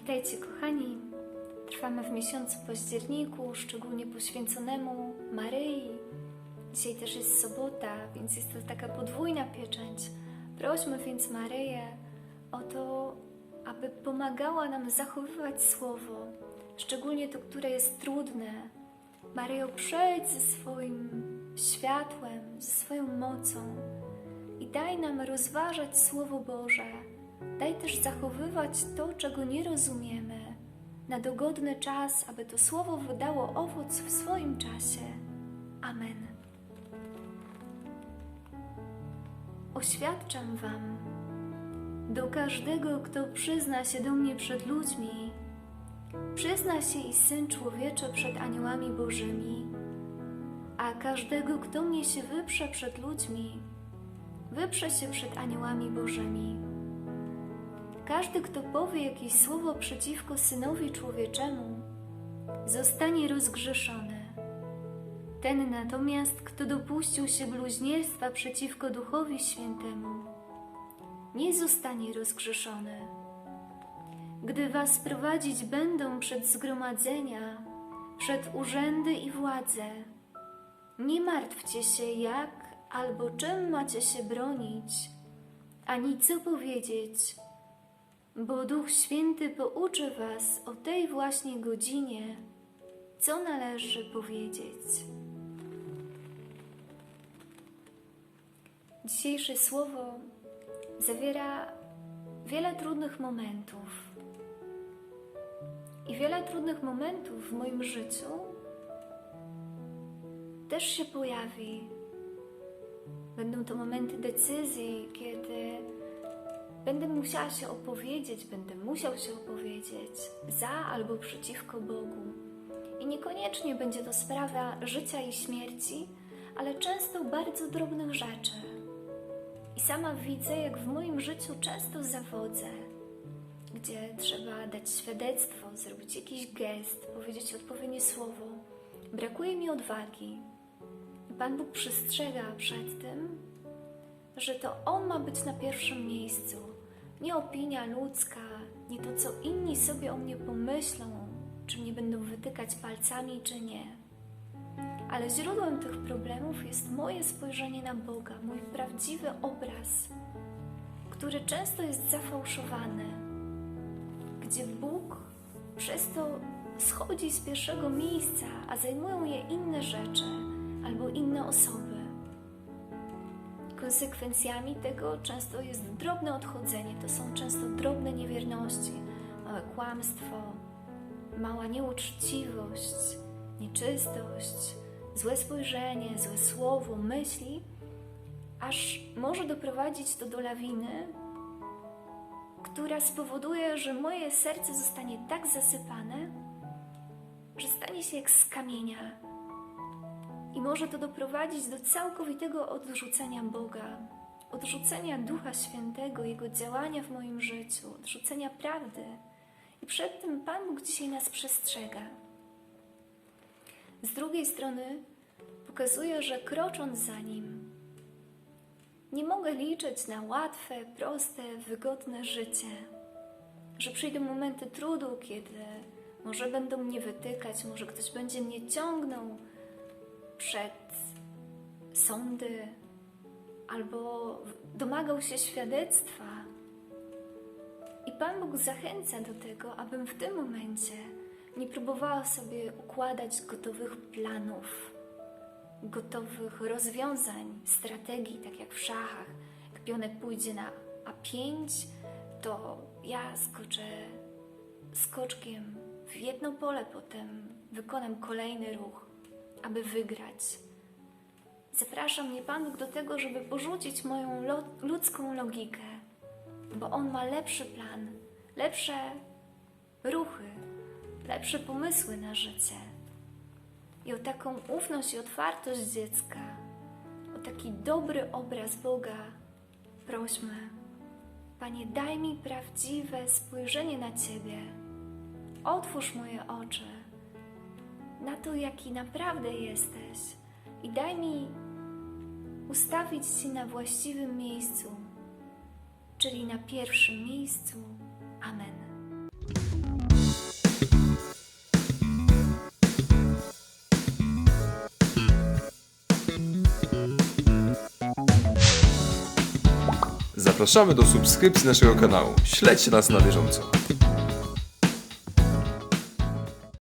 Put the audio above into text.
Witajcie kochani. Trwamy w miesiącu październiku, szczególnie poświęconemu Maryi. Dzisiaj też jest sobota, więc jest to taka podwójna pieczęć. Prośmy więc Maryję o to, aby pomagała nam zachowywać słowo, szczególnie to, które jest trudne. Maryjo, przejdź ze swoim światłem, ze swoją mocą i daj nam rozważać Słowo Boże. Daj też zachowywać to, czego nie rozumiemy, na dogodny czas, aby to Słowo wydało owoc w swoim czasie. Amen. Oświadczam Wam, do każdego, kto przyzna się do mnie przed ludźmi, przyzna się i Syn Człowieczy przed aniołami Bożymi, a każdego, kto mnie się wyprze przed ludźmi, wyprze się przed aniołami Bożymi. Każdy, kto powie jakieś słowo przeciwko Synowi Człowieczemu, zostanie rozgrzeszony. Ten natomiast, kto dopuścił się bluźnierstwa przeciwko Duchowi Świętemu, nie zostanie rozgrzeszony. Gdy was prowadzić będą przed zgromadzenia, przed urzędy i władze, nie martwcie się, jak albo czym macie się bronić, ani co powiedzieć, bo Duch Święty pouczy was o tej właśnie godzinie, co należy powiedzieć. Dzisiejsze słowo zawiera wiele trudnych momentów. I wiele trudnych momentów w moim życiu też się pojawi. Będą to momenty decyzji, kiedy będę musiała się opowiedzieć, będę musiał się opowiedzieć za albo przeciwko Bogu. I niekoniecznie będzie to sprawa życia i śmierci, ale często bardzo drobnych rzeczy. I sama widzę, jak w moim życiu często zawodzę, gdzie trzeba dać świadectwo, zrobić jakiś gest, powiedzieć odpowiednie słowo. Brakuje mi odwagi. Pan Bóg przestrzega przed tym, że to On ma być na pierwszym miejscu. Nie opinia ludzka, nie to, co inni sobie o mnie pomyślą, czy mnie będą wytykać palcami, czy nie. Ale źródłem tych problemów jest moje spojrzenie na Boga, mój prawdziwy obraz, który często jest zafałszowany, gdzie Bóg przez to schodzi z pierwszego miejsca, a zajmują je inne rzeczy albo inne osoby. Konsekwencjami tego często jest drobne odchodzenie, to są często drobne niewierności, małe kłamstwo, mała nieuczciwość, nieczystość, złe spojrzenie, złe słowo, myśli, aż może doprowadzić to do lawiny, która spowoduje, że moje serce zostanie tak zasypane, że stanie się jak z kamienia. I może to doprowadzić do całkowitego odrzucenia Boga, odrzucenia Ducha Świętego, Jego działania w moim życiu, odrzucenia prawdy. I przed tym Pan Bóg dzisiaj nas przestrzega. Z drugiej strony pokazuje, że krocząc za Nim, nie mogę liczyć na łatwe, proste, wygodne życie. Że przyjdą momenty trudu, kiedy może będą mnie wytykać, może ktoś będzie mnie ciągnął przed sądy albo domagał się świadectwa. I Pan Bóg zachęca do tego, abym w tym momencie nie próbowała sobie układać gotowych planów, gotowych rozwiązań, strategii, tak jak w szachach. Jak pionek pójdzie na A5, to ja skoczę skoczkiem w jedno pole, potem wykonam kolejny ruch, aby wygrać. Zaprasza mnie Pan do tego, żeby porzucić moją ludzką logikę, bo On ma lepszy plan, lepsze ruchy, lepsze pomysły na życie. I o taką ufność i otwartość dziecka, o taki dobry obraz Boga prośmy. Panie, daj mi prawdziwe spojrzenie na Ciebie. Otwórz moje oczy na to, jaki naprawdę jesteś i daj mi ustawić Cię na właściwym miejscu, czyli na pierwszym miejscu. Amen. Zapraszamy do subskrypcji naszego kanału. Śledź nas na bieżąco.